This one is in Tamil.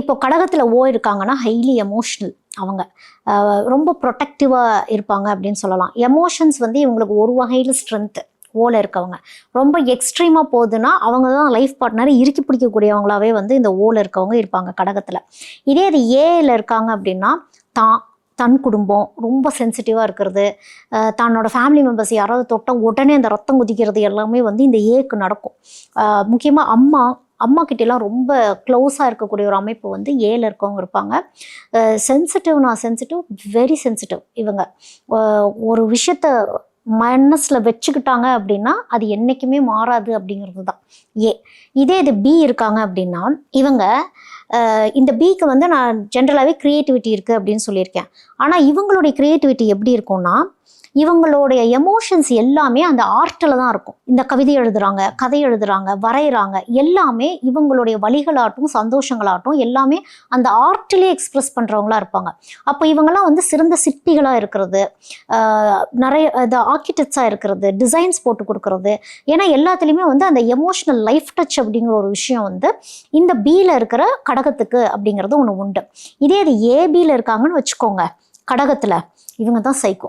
இப்போ கடகத்தில் ஓ இருக்காங்கன்னா ஹைலி எமோஷ்னல் அவங்க. ரொம்ப ப்ரொட்டக்டிவாக இருப்பாங்க அப்படின்னு சொல்லலாம். எமோஷன்ஸ் வந்து இவங்களுக்கு ஒரு வகையில் ஸ்ட்ரென்த்து ஓல இருக்கவங்க. ரொம்ப எக்ஸ்ட்ரீமாக போகுதுன்னா அவங்க தான் லைஃப் பார்ட்னரை இறுக்கி பிடிக்கக்கூடியவங்களாவே வந்து இந்த ஓல இருக்கவங்க இருப்பாங்க கடகத்தில். இதே இது ஏல இருக்காங்க அப்படின்னா தான் தன் குடும்பம் ரொம்ப சென்சிட்டிவாக இருக்கிறது. தன்னோட ஃபேமிலி மெம்பர்ஸ் யாராவது தொட்டால் உடனே அந்த ரத்தம் குதிக்கிறது எல்லாமே வந்து இந்த ஏக்கு நடக்கும். முக்கியமாக அம்மா அம்மா கிட்டலாம் ரொம்ப க்ளோஸாக இருக்கக்கூடிய ஒரு அமைப்பு வந்து ஏல இருக்கவங்க இருப்பாங்க. சென்சிட்டிவ் நான் சென்சிட்டிவ் வெரி சென்சிட்டிவ் இவங்க. ஒரு விஷயத்த மனசில் வச்சுக்கிட்டாங்க அப்படின்னா அது என்றைக்குமே மாறாது அப்படிங்கிறது தான் ஏ இதே இது பி இருக்காங்க அப்படின்னா இவங்க இந்த பிக்கு வந்து நான் ஜென்ரலாகவே க்ரியேட்டிவிட்டி இருக்குது அப்படின்னு சொல்லியிருக்கேன். ஆனால் இவங்களுடைய க்ரியேட்டிவிட்டி எப்படி இருக்கும்னா இவங்களுடைய எமோஷன்ஸ் எல்லாமே அந்த ஆர்ட்டில் தான் இருக்கும். இந்த கவிதை எழுதுறாங்க கதை எழுதுறாங்க வரைகிறாங்க எல்லாமே இவங்களுடைய வழிகளாட்டும் சந்தோஷங்களாட்டும் எல்லாமே அந்த ஆர்ட்டிலே எக்ஸ்பிரஸ் பண்ணுறவங்களா இருப்பாங்க. அப்போ இவங்கெல்லாம் வந்து சிறந்த சிற்பிகளாக இருக்கிறது நிறைய இது ஆர்கிடெக்ட்ஸாக இருக்கிறது டிசைன்ஸ் போட்டு கொடுக்கறது. ஏன்னா எல்லாத்துலேயுமே வந்து அந்த எமோஷ்னல் லைஃப் டச் அப்படிங்கிற ஒரு விஷயம் வந்து இந்த பியில் இருக்கிற கடகத்துக்கு அப்படிங்கிறது ஒன்று உண்டு. இதே இது ஏபியில் இருக்காங்கன்னு வச்சுக்கோங்க கடகத்தில் இவங்க தான் சைக்கோ